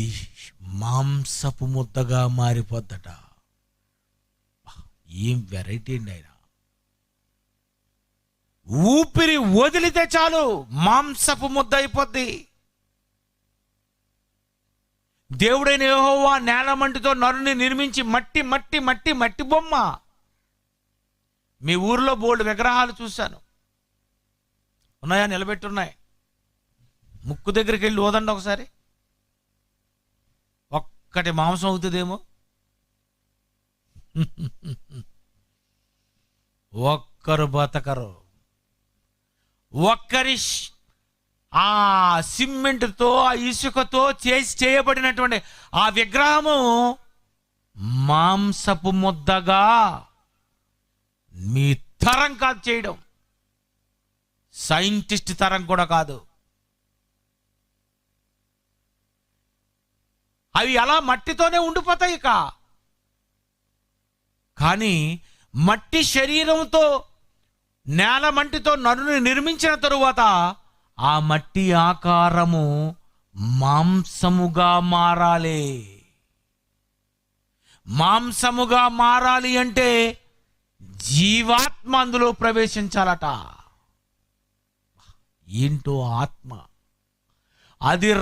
అది మాంసపు ముద్దగా మారిపోద్దట. ఏం వెరైటీ అండి ఆయన. ఊపిరి వదిలితే చాలు మాంసపు ముద్ద అయిపోద్ది. దేవుడైన యెహోవా నేలమంటితో నరుని నిర్మించి మట్టి మట్టి మట్టి మట్టి బొమ్మ. మీ ఊర్లో బోల్డ్ విగ్రహాలు చూశాను. ఉన్నాయా? నిలబెట్టున్నాయి ముక్కు దగ్గరికి వెళ్ళి ఓదండి ఒకసారి. ఒక్కటి మాంసం అవుతుందేమో? ఒక్కరు బతకరు. ఒక్కరి ఆ సిమెంట్తో ఆ ఇసుకతో చేసి చేయబడినటువంటి ఆ విగ్రహము మాంసపు ముద్దగా మీ తరం కాదు చేయడం. సైంటిస్ట్ తరం కూడా కాదు. అవి అలా మట్టితోనే ఉండిపోతాయి ఇక. కానీ మట్టి శరీరంతో నేల మట్టితో నరుని నిర్మించిన తరువాత ఆ మట్టి ఆకారము మాంసముగా మారాలి. మాంసముగా మారాలి అంటే జీవాత్మ అందులో ప్రవేశించాలట. ఏంటో ఆత్మ? అది